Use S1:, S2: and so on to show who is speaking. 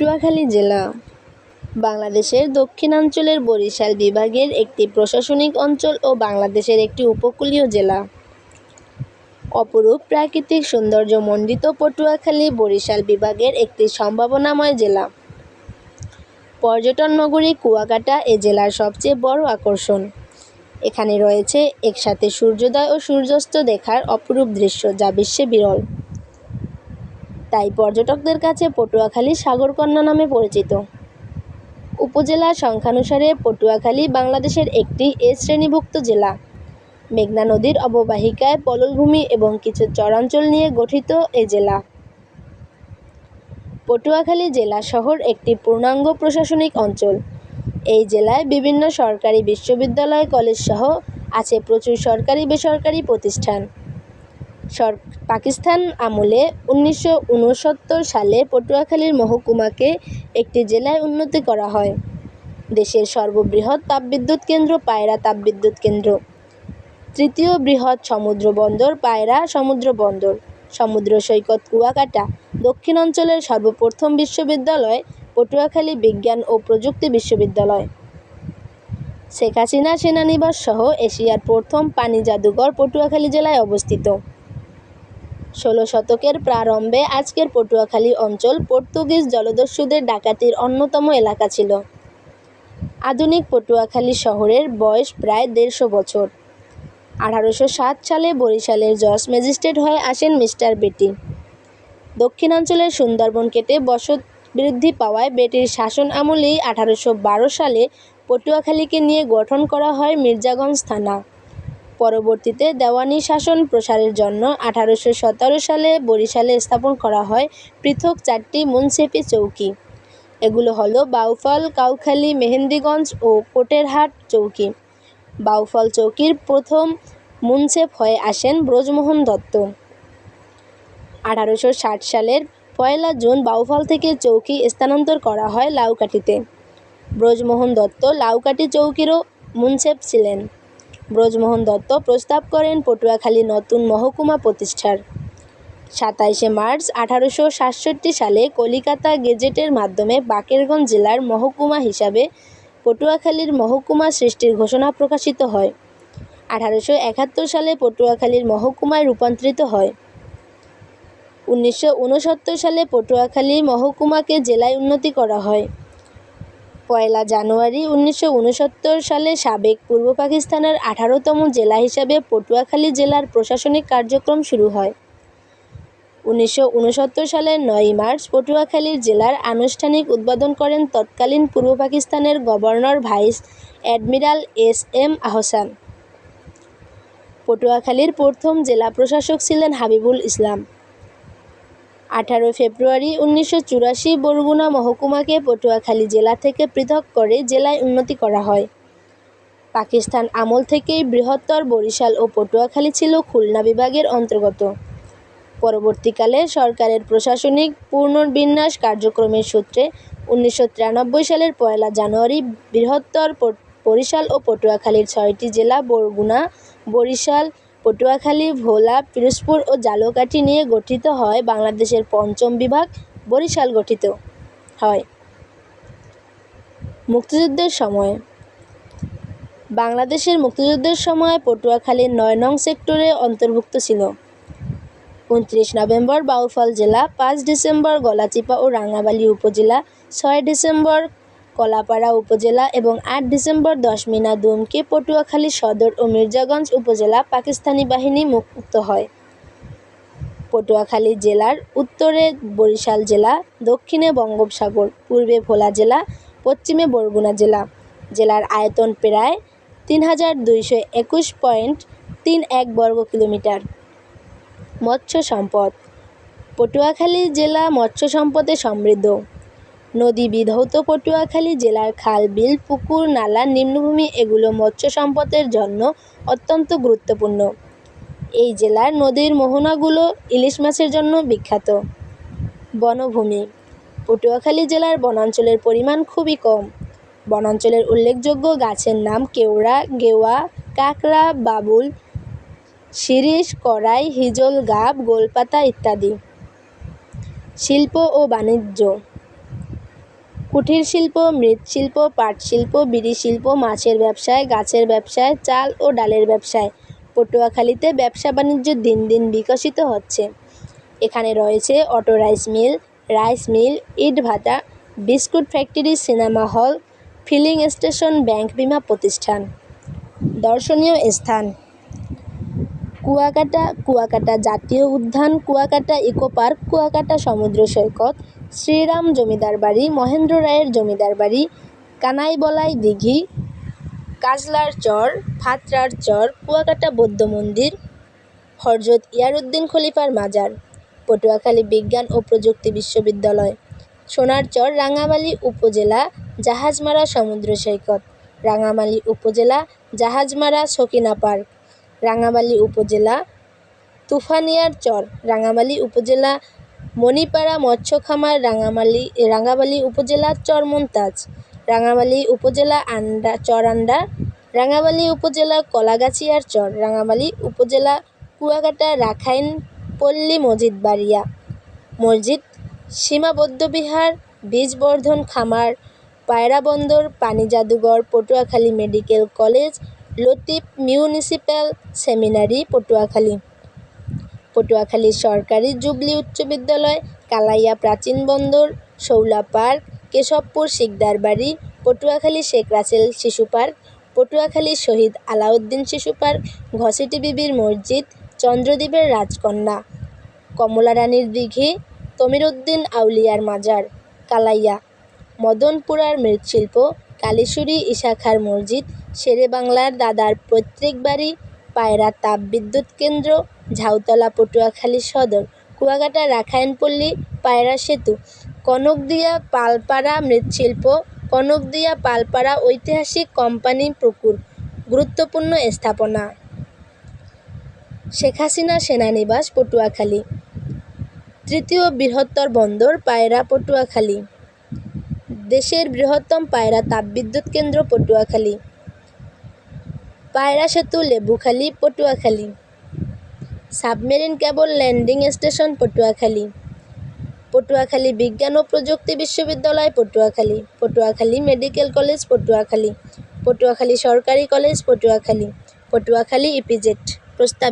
S1: পটুয়াখালী জেলা বাংলাদেশের দক্ষিণাঞ্চলের বরিশাল বিভাগের একটি প্রশাসনিক অঞ্চল ও বাংলাদেশের একটি উপকূলীয় জেলা। অপরূপ প্রাকৃতিক সৌন্দর্য মণ্ডিত পটুয়াখালী বরিশাল বিভাগের একটি সম্ভাবনাময় জেলা। পর্যটন নগরী কুয়াকাটা এ জেলার সবচেয়ে বড় আকর্ষণ। এখানে রয়েছে একসাথে সূর্যোদয় ও সূর্যাস্ত দেখার অপরূপ দৃশ্য যা বিশ্বে বিরল। তাই পর্যটকদের কাছে পটুয়াখালী সাগরকন্যা নামে পরিচিত। উপজেলা সংখ্যানুসারে পটুয়াখালী বাংলাদেশের একটি এ শ্রেণীভুক্ত জেলা। মেঘনা নদীর অববাহিকায় পললভূমি এবং কিছু চরাঞ্চল নিয়ে গঠিত এ জেলা। পটুয়াখালী জেলা শহর একটি পূর্ণাঙ্গ প্রশাসনিক অঞ্চল। এই জেলায় বিভিন্ন সরকারি বিশ্ববিদ্যালয়, কলেজ সহ আছে প্রচুর সরকারি বেসরকারি প্রতিষ্ঠান। পাকিস্তান আমলে উনিশশো ঊনসত্তর সালে পটুয়াখালীর মহকুমাকে একটি জেলায় উন্নতি করা হয়। দেশের সর্ববৃহৎ তাপবিদ্যুৎ কেন্দ্র পায়রা তাপবিদ্যুৎ কেন্দ্র। তৃতীয় বৃহৎ সমুদ্র বন্দর পায়রা সমুদ্র বন্দর। সমুদ্র সৈকত কুয়াকাটা। দক্ষিণ অঞ্চলের সর্বপ্রথম বিশ্ববিদ্যালয় পটুয়াখালী বিজ্ঞান ও প্রযুক্তি বিশ্ববিদ্যালয়। শেখ হাসিনা সেনানিবাস সহ এশিয়ার প্রথম পানি জাদুঘর পটুয়াখালী জেলায় অবস্থিত। ষোল শতকের প্রারম্ভে আজকের পটুয়াখালী অঞ্চল পর্তুগিজ জলদস্যুদের ডাকাতির অন্যতম এলাকা ছিল। আধুনিক পটুয়াখালী শহরের বয়স প্রায় দেড়শো বছর। আঠারোশো সাত সালে বরিশালের জজ ম্যাজিস্ট্রেট হয়ে আসেন মিস্টার বেটি। দক্ষিণাঞ্চলের সুন্দরবন কেটে বসত বৃদ্ধি পাওয়ায় বেটির শাসন আমলেই আঠারোশো বারো সালে পটুয়াখালীকে নিয়ে গঠন করা হয় মির্জাগঞ্জ থানা। পরবর্তীতে দেওয়ানি শাসন প্রসারের জন্য আঠারোশো সতেরো সালে বরিশালে স্থাপন করা হয় পৃথক চারটি মুন্সিপি চৌকি। এগুলো হলো বাউফল, কাউখালী, মেহেন্দিগঞ্জ ও কোটেরহাট চৌকি। বাউফল চৌকির প্রথম মুন্সেফ হয়ে আসেন ব্রজমোহন দত্ত। আঠারোশো ষাট সালের পয়লা জুন বাউফল থেকে চৌকি স্থানান্তর করা হয় লাউকাঠিতে। ব্রজমোহন দত্ত লাউকাঠি চৌকিরও মুন্সেফ ছিলেন। ব্রজমোহন দত্ত প্রস্তাব করেন পটুয়াখালী নতুন মহকুমা প্রতিষ্ঠার। সাতাইশে মার্চ আঠারোশো সাতষট্টি সালে কলিকাতা গেজেটের মাধ্যমে বাকেরগঞ্জ জেলার মহকুমা হিসাবে পটুয়াখালীর মহকুমা সৃষ্টির ঘোষণা প্রকাশিত হয়। আঠারোশো একাত্তর সালে পটুয়াখালীর মহকুমায় রূপান্তরিত হয়। উনিশশো ঊনসত্তর সালে পটুয়াখালী মহকুমাকে জেলায় উন্নতি করা হয়। পয়লা জানুয়ারি উনিশশো ঊনসত্তর সালে সাবেক পূর্ব পাকিস্তানের আঠারোতম জেলা হিসাবে পটুয়াখালী জেলার প্রশাসনিক কার্যক্রম শুরু হয়। উনিশশো ঊনসত্তর সালের নয়ই মার্চ পটুয়াখালী জেলার আনুষ্ঠানিক উদ্বোধন করেন তৎকালীন পূর্ব পাকিস্তানের governor vice admiral S M Ahsan. পটুয়াখালীর প্রথম জেলা প্রশাসক ছিলেন হাবিবুল ইসলাম। আঠারো ফেব্রুয়ারি উনিশশো চুরাশি বরগুনা মহকুমাকে পটুয়াখালী জেলা থেকে পৃথক করে জেলায় উন্নতি করা হয়। পাকিস্তান আমল থেকেই বৃহত্তর বরিশাল ও পটুয়াখালী ছিল খুলনা বিভাগের অন্তর্গত। পরবর্তীকালে সরকারের প্রশাসনিক পুনর্বিন্যাস কার্যক্রমের সূত্রে উনিশশো তিরানব্বই সালের পয়লা জানুয়ারি বৃহত্তর বরিশাল ও পটুয়াখালীর ছয়টি জেলা বরগুনা, বরিশাল, পটুয়াখালী, ভোলা, পিরোজপুর ও ঝালকাঠি নিয়ে গঠিত হয় বাংলাদেশের পঞ্চম বিভাগ বরিশাল গঠিত হয়। মুক্তিযুদ্ধের সময় বাংলাদেশের মুক্তিযুদ্ধের সময় পটুয়াখালী নয় নং সেক্টরে অন্তর্ভুক্ত ছিল। উনত্রিশ নভেম্বর বাউফল জেলা, পাঁচ ডিসেম্বর গলাচিপা ও রাঙ্গামালী উপজেলা, ছয় ডিসেম্বর কলাপাড়া উপজেলা এবং আট ডিসেম্বর দশমিনা দুমকি পটুয়াখালী সদর ও মির্জাগঞ্জ উপজেলা পাকিস্তানি বাহিনী মুক্ত হয়। পটুয়াখালী জেলার উত্তরে বরিশাল জেলা, দক্ষিণে বঙ্গোপসাগর, পূর্বে ভোলা জেলা, পশ্চিমে বরগুনা জেলা। জেলার আয়তন প্রায় তিন হাজার দুইশো একুশ পয়েন্ট তিন এক বর্গ কিলোমিটার। মৎস্য সম্পদ পটুয়াখালী জেলা মৎস্য সম্পদে সমৃদ্ধ। নদী বিধৌত পটুয়াখালী জেলার খাল, বিল, পুকুর, নালা, নিম্নভূমি এগুলো মৎস্য সম্পদের জন্য অত্যন্ত গুরুত্বপূর্ণ। এই জেলার নদীর মোহনাগুলো ইলিশ মাছের জন্য বিখ্যাত। বনভূমি পটুয়াখালী জেলার বনাঞ্চলের পরিমাণ খুবই কম। বনাঞ্চলের উল্লেখযোগ্য গাছের নাম কেওড়া, গেওয়া, কাঁকড়া বাবুল, শিরীষ, কড়াই হিজল, গাব, গোলপাতা ইত্যাদি। শিল্প ও বাণিজ্য কুটির শিল্প মৃৎশিল্প পাট শিল্প, বিড়ি শিল্প, মাছের ব্যবসায়, গাছের ব্যবসায়, চাল ও ডালের ব্যবসায়। পটুয়াখালীতে ব্যবসা বাণিজ্য দিন দিন বিকশিত হচ্ছে। এখানে রয়েছে auto rice mill rice mill, ইট ইটভাটা biscuit factory, cinema hall, filling station, bank বিমা প্রতিষ্ঠান। দর্শনীয় স্থান। কুয়াকাটা কুয়াকাটা জাতীয় উদ্যান, কুয়াকাটা ইকো পার্ক, কুয়াকাটা সমুদ্র সৈকত শ্রীরাম জমিদার বাড়ি, মহেন্দ্র রায়ের জমিদার বাড়ি, কানাইবলাই দিঘি, কাজলার চর ফাতরার চর, কুয়াকাটা বৌদ্ধ মন্দির, হরজত ইয়ারউদ্দিন খলিফার মাজার, পটুয়াখালী বিজ্ঞান ও প্রযুক্তি বিশ্ববিদ্যালয় সোনারচর রাঙামালী উপজেলা, জাহাজমারা সমুদ্র সৈকত, রাঙামালী উপজেলা, জাহাজমারা সকিনা পার্ক, রাঙামালী উপজেলা, তুফানিয়ার চর, রাঙামালী উপজেলা মণিপাড়া মৎস্য খামার রাঙামালী রাঙামালী উপজেলা, চরমন্তাজ, রাঙামালী উপজেলা আন্ডা, চরান্ডা, রাঙামালী উপজেলা কলাগাছিয়ার চর, রাঙামালী উপজেলা কুয়াকাটা, রাখাইন, পল্লী মসজিদ বাড়িয়া মসজিদ, সীমাবদ্ধ বিহার, বীজবর্ধন খামার, পায়রা বন্দর, পানি জাদুঘর, Patuakhali medical college, Latif municipal seminary, Patuakhali. Patuakhali সরকারি জুবলি উচ্চ বিদ্যালয়, কালাইয়া প্রাচীন বন্দর, শৌলা পার্ক, কেশবপুর শিকদার বাড়ি, পটুয়াখালী শেখ রাসেল শিশু পার্ক, পটুয়াখালী শহীদ আলাউদ্দিন শিশু পার্ক, ঘসিটি বিবির মসজিদ, চন্দ্রদ্বীপের রাজকন্যা, কমলা রানীর দিঘি, তমিরুদ্দিন আউলিয়ার মাজার, কালাইয়া, মদনপুরার মৃৎশিল্প কালীশ্বরী ইশাখার মসজিদ শেরে বাংলার দাদার পৈতৃক বাড়ি পায়রা তাপবিদ্যুৎ কেন্দ্র, ঝাউতলা পটুয়াখালী সদর, কুয়াকাটা রাখাইনপল্লী পায়রা সেতু, কনকদিয়া পালপাড়া মৃৎশিল্প, কনকদিয়া পালপাড়া ঐতিহাসিক কোম্পানি পুকুর গুরুত্বপূর্ণ স্থাপনা। শেখ হাসিনা সেনানিবাস পটুয়াখালী। তৃতীয় বৃহত্তর বন্দর পায়রা পটুয়াখালী। দেশের বৃহত্তম পায়রা তাপবিদ্যুৎ কেন্দ্র পটুয়াখালী। পায়রা সেতু, Lebukhali, Patuakhali. Submarine cable landing station, Patuakhali. Patuakhali বিজ্ঞান ও প্রযুক্তি বিশ্ববিদ্যালয়, Patuakhali. Patuakhali medical college, Patuakhali. Patuakhali সরকারি কলেজ, পটুয়াখালী। পটুয়াখালী ইপিজেড প্রস্তাবিত।